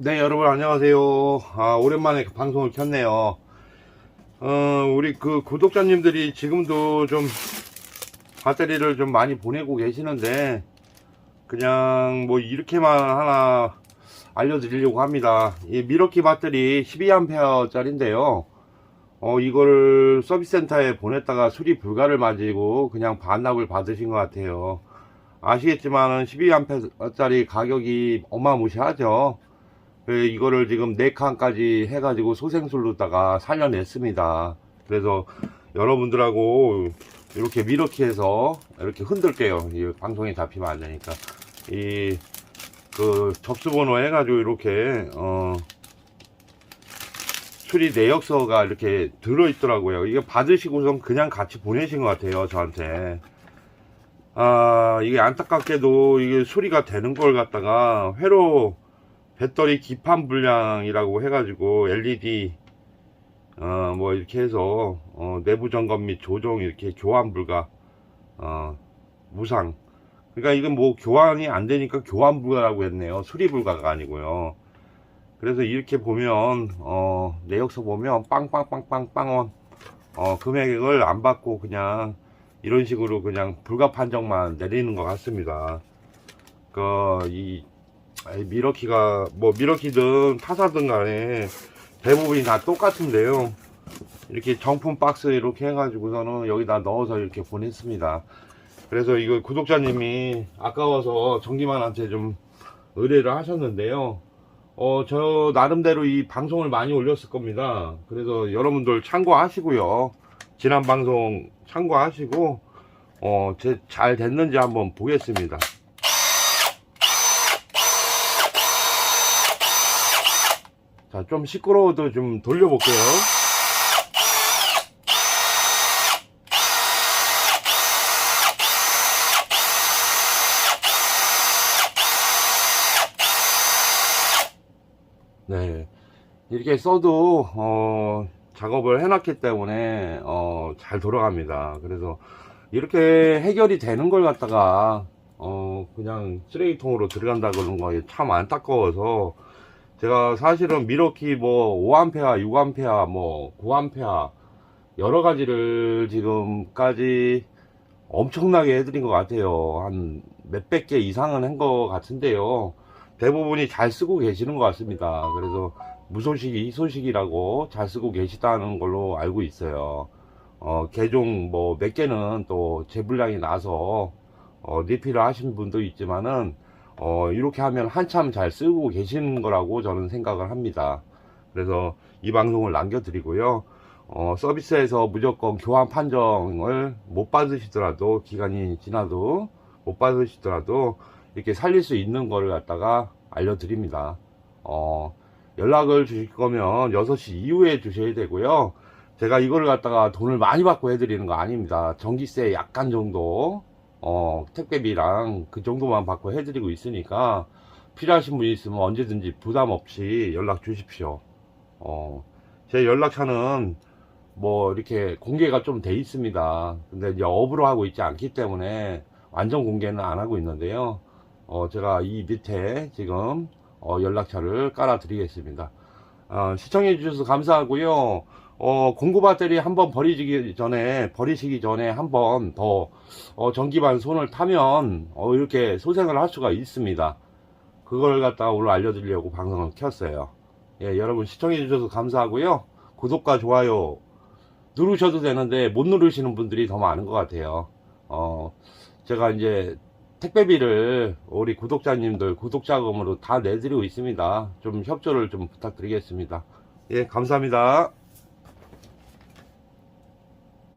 네, 여러분 안녕하세요. 아, 오랜만에 방송을 켰네요. 어, 우리 그 구독자님들이 지금도 좀 배터리를 좀 많이 보내고 계시는데 그냥 뭐 이렇게만 하나 알려드리려고 합니다. 이 미러키 배터리 12A 짜리인데요. 어, 이거를 서비스 센터에 보냈다가 수리 불가를 맞이고 그냥 반납을 받으신 것 같아요. 아시겠지만은 12A 가격이 어마무시하죠. 그 이거를 지금 4칸까지 해가지고 소생술로다가 살려냈습니다. 그래서 여러분들하고 이렇게 미러키해서 이렇게 흔들게요. 이 방송에 잡히면 안 되니까. 이, 그 접수번호 해가지고 이렇게, 어, 수리 내역서가 이렇게 들어있더라고요. 이게 받으시고선 그냥 같이 보내신 것 같아요. 저한테. 아, 이게 안타깝게도 이게 수리가 되는 걸 갖다가 회로 배터리 기판 불량이라고 해가지고 LED 어 뭐 이렇게 해서 어 내부 점검 및 조정 이렇게 교환 불가 어 무상. 그러니까 이건 뭐 교환이 안 되니까 교환 불가라고 했네요. 수리 불가가 아니고요. 그래서 이렇게 보면 어 내역서 보면 빵빵빵빵빵원 어 금액을 안 받고 그냥 이런 식으로 그냥 불가 판정만 내리는 것 같습니다. 그이 아이, 미러키가 뭐 미러키든 타사든 간에 대부분이 다 똑같은데요. 이렇게 정품 박스 이렇게 해가지고서는 여기다 넣어서 이렇게 보냈습니다. 그래서 이거 구독자님이 아까워서 전기만한테 좀 의뢰를 하셨는데요. 어 저 나름대로 이 방송을 많이 올렸을 겁니다. 그래서 여러분들 참고하시고요. 지난 방송 참고하시고 어 제 잘 됐는지 한번 보겠습니다 자, 좀 시끄러워도 좀 돌려볼게요. 네. 이렇게 써도, 어, 작업을 해놨기 때문에, 어, 잘 돌아갑니다. 그래서, 이렇게 해결이 되는 걸 갖다가, 어, 그냥 쓰레기통으로 들어간다 그러는 거참 안타까워서, 제가 사실은 미러키 뭐 5A, 6A, 뭐 9A 여러 가지를 지금까지 엄청나게 해드린 것 같아요. 한 몇백 개 이상은 한 것 같은데요. 대부분이 잘 쓰고 계시는 것 같습니다. 그래서 무소식이 희소식이라고 잘 쓰고 계시다는 걸로 알고 있어요. 어, 개종 뭐 몇 개는 또 재불량이 나서 어, 리필을 하신 분도 있지만은 어, 이렇게 하면 한참 잘 쓰고 계시는 거라고 저는 생각을 합니다. 그래서 이 방송을 남겨드리고요. 어, 서비스에서 무조건 교환 판정을 못 받으시더라도, 기간이 지나도 못 받으시더라도, 이렇게 살릴 수 있는 거를 갖다가 알려드립니다. 어, 연락을 주실 거면 6시 이후에 주셔야 되고요. 제가 이걸 갖다가 돈을 많이 받고 해드리는 거 아닙니다. 전기세 약간 정도, 어, 택배비랑 그 정도만 받고 해드리고 있으니까 필요하신 분 있으면 언제든지 부담 없이 연락 주십시오. 어, 제 연락처는 뭐 이렇게 공개가 좀 돼 있습니다. 근데 이제 업으로 하고 있지 않기 때문에 완전 공개는 안 하고 있는데요. 어, 제가 이 밑에 지금 어, 연락처를 깔아 드리겠습니다. 어, 시청해 주셔서 감사하고요. 어, 공구 배터리 한번 버리기 전에, 버리시기 전에 한번 더, 어, 전기반 손을 타면, 어, 이렇게 소생을 할 수가 있습니다. 그걸 갖다가 오늘 알려드리려고 방송을 켰어요. 예, 여러분 시청해주셔서 감사하고요. 구독과 좋아요 누르셔도 되는데, 못 누르시는 분들이 더 많은 것 같아요. 어, 제가 이제 택배비를 우리 구독자님들 구독자금으로 다 내드리고 있습니다. 좀 협조를 좀 부탁드리겠습니다. 예, 감사합니다.